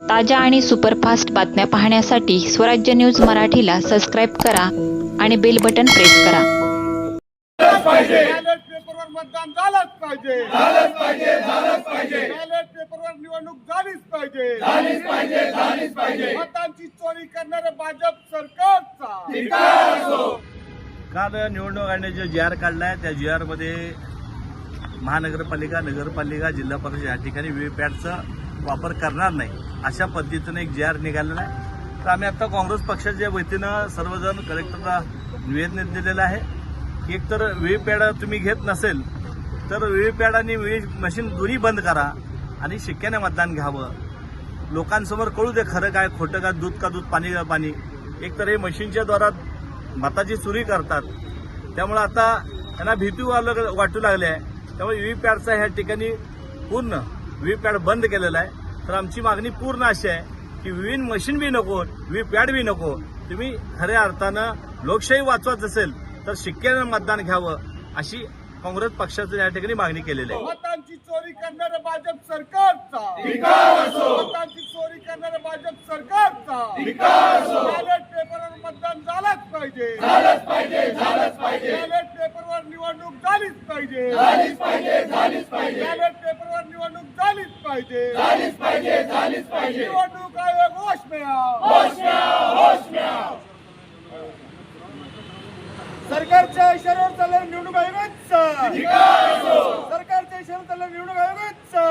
ताज्या आणि सुपरफास्ट बातम्या पाहण्यासाठी स्वराज्य न्यूज मराठीला सबस्क्राईब करा आणि बेल बटन प्रेस करा. बॅलेट पेपरवर मतदान झालंच पाहिजे. झालंच पाहिजे झालंच पाहिजे. बॅलेट पेपरवर निवडणूक झालीच पाहिजे. झालीच पाहिजे झालीच पाहिजे. मतांची चोरी करणारे भाजप सरकारचा. काल निवडणूक आयोगाने जी आर काढलाय त्या जी आरमध्ये महानगरपालिका नगरपालिका जिल्हा परिषद या ठिकाणी व्हीव्हीपॅटचा वापर करणार नाही. अशा पद्धतीनं एक जे आर निघालेला आहे. तर आम्ही आता काँग्रेस पक्षाच्या वतीनं सर्वजण कलेक्टरला निवेदन दिलेलं आहे. की एकतर व्हीपॅड तुम्ही घेत नसेल तर व्हीव्हीपॅट आणि व्ही मशीन दोन्ही बंद करा आणि शिक्क्याने मतदान घ्यावं. लोकांसमोर कळू दे खरं काय खोटं काय दूध का दूध पाणी का पाणी. एकतर हे मशीनच्या द्वारा मताची चोरी करतात. त्यामुळे आता त्यांना भीती वाटू लागली आहे. त्यामुळे व्हीव्हीपॅटचा ह्या ठिकाणी पूर्ण व्हीव्हीपॅट बंद केलेला आहे. तर आमची मागणी पूर्ण अशी आहे की व्हीन मशीन बी नको व्हीव्हीपॅट बी नको. तुम्ही खऱ्या अर्थानं लोकशाही वाचवायच असेल तर शिक्क्यानं मतदान घ्यावं अशी काँग्रेस पक्षाचं या ठिकाणी मागणी केलेली आहे. मतांची चोरी करणारे भाजप सरकारचा. मतांची चोरी करणारे भाजप सरकारचा. बॅलेट पेपरवर मतदान झालंच पाहिजे. झालंच पाहिजे झालंच पाहिजे. बॅलेट पेपरवर निवडणूक झालीच पाहिजे. झालीच पाहिजे झालीच पाहिजे. निवडणूक झालीच पाहिजे. झालीच पाहिजे झालीच पाहिजे. निवडणूक आयोग होश मिळा सरकारच्या इशाऱ्यावर चालला निवडणूक आयोगाचा सरकारच्या इशाऱ्यावर चालला निवडणूक आयोगाचा